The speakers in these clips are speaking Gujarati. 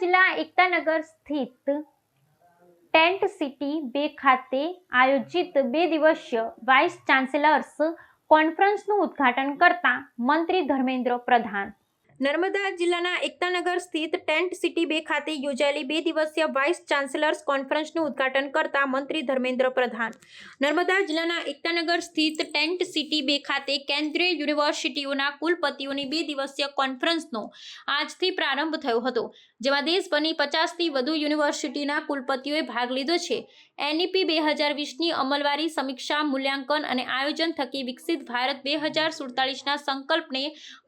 જિલ્લા એકતાનગર સ્થિત ટેન્ટ સિટી બે ખાતે આયોજિત બે દિવસીય વાઇસ ચાન્સેલર્સ કોન્ફરન્સનું ઉદ્ઘાટન કરતા મંત્રી ધર્મેન્દ્ર પ્રધાન નર્મદા જિલ્લાના એકતાનગર સ્થિત ટેન્ટ સિટી બે ખાતે યોજાયેલી બે દિવસીય વાઇસ ચાન્સેલર્સ કોન્ફરન્સનું ઉદ્ઘાટન કરતા મંત્રી ધર્મેન્દ્ર પ્રધાન. નર્મદા જિલ્લાના એકતાનગર સ્થિત ટેન્ટ સિટી બે ખાતે કેન્દ્રીય યુનિવર્સિટીઓના કુલપતિઓની બે દિવસીય કોન્ફરન્સનો આજથી પ્રારંભ થયો હતો, જેમાં દેશભરની પચાસથી વધુ યુનિવર્સિટીના કુલપતિઓએ ભાગ લીધો છે. એનઈપી બે હજાર વીસની અમલવારી, સમીક્ષા, મૂલ્યાંકન અને આયોજન થકી વિકસિત ભારત બે હજાર સુડતાલીસના સંકલ્પને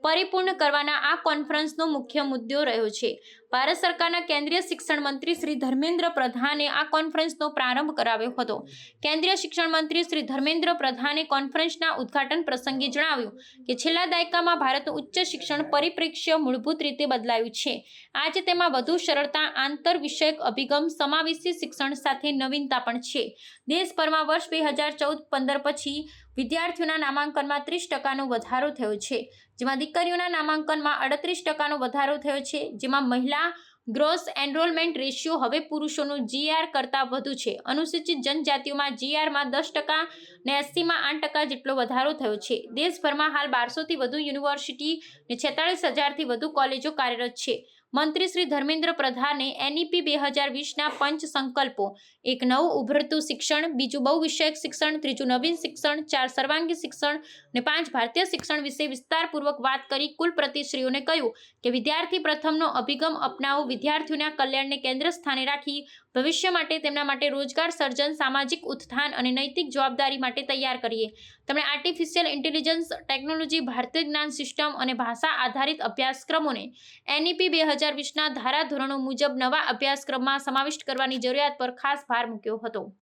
પરિપૂર્ણ કરવાના આ કોન્ફરન્સનો મુખ્ય મુદ્દો રહ્યો છે. ભારત સરકારના કેન્દ્રીય શિક્ષણ મંત્રી શ્રી ધર્મેન્દ્ર પ્રધાને આ કોન્ફરન્સનો પ્રારંભ કરાવ્યો હતો. કેન્દ્રીય શિક્ષણ મંત્રી શ્રી ધર્મેન્દ્ર પ્રધાને કોન્ફરન્સના ઉદ્ઘાટન પ્રસંગે જણાવ્યું કે છેલ્લા દાયકામાં ભારતનું ઉચ્ચ શિક્ષણ પરિપ્રેક્ષ્ય મૂળભૂત રીતે બદલાયું છે. આજે તેમાં વધુ સરળતા આંતર વિષયક અભિગમ, સમાવેશી શિક્ષણ સાથે નવીનતા પણ છે. દેશભરમાં વર્ષ બે હજાર ચૌદ પંદર પછી વિદ્યાર્થીઓના નામાંકનમાં ત્રીસ ટકાનો વધારો થયો છે. જેમાં દીકરીઓના નામાંકનમાં અડત્રીસ ટકાનો વધારો થયો છે. જેમાં મહિલા ગ્રોસ એનરોલમેન્ટ રેશિયો હવે પુરુષોનું જીઆર કરતાં વધુ છે. અનુસૂચિત જનજાતિઓમાં જીઆરમાં દસ ટકા ને એસસીમાં આઠ ટકા જેટલો વધારો થયો છે. દેશભરમાં હાલ બારસોથી વધુ યુનિવર્સિટી ને છેતાળીસ હજારથી વધુ કોલેજો કાર્યરત છે. મંત્રી શ્રી ધર્મેન્દ્ર પ્રધાને એનઈપી બે હજાર વીસના પંચ સંકલ્પો. એક નવું, ઉભરતું શિક્ષણ, બીજું બહુવિષયક શિક્ષણ, ત્રીજું નવીન શિક્ષણ, ચાર સર્વાંગી શિક્ષણ ને પાંચ ભારતીય શિક્ષણ વિશે વિસ્તારપૂર્વક વાત કરી કુલપ્રતિશ્રીઓને કહ્યું કે વિદ્યાર્થી પ્રથમનો અભિગમ અપનાવો, વિદ્યાર્થીઓના કલ્યાણને કેન્દ્ર સ્થાને રાખી ભવિષ્ય માટે તેમના માટે રોજગાર, સર્જન, સામાજિક ઉત્થાન અને નૈતિક જવાબદારી માટે તૈયાર કરીએ. તેમણે આર્ટિફિશિયલ ઇન્ટેલિજન્સ ટેકનોલોજી ભારતીય જ્ઞાન સિસ્ટમ અને ભાષા આધારિત અભ્યાસક્રમોને એનઈપી બે હજાર વીસના ધારાધોરણો મુજબ નવા અભ્યાસક્રમમાં સમાવિષ્ટ કરવાની જરૂરિયાત પર ખાસ ભાર મૂક્યો હતો.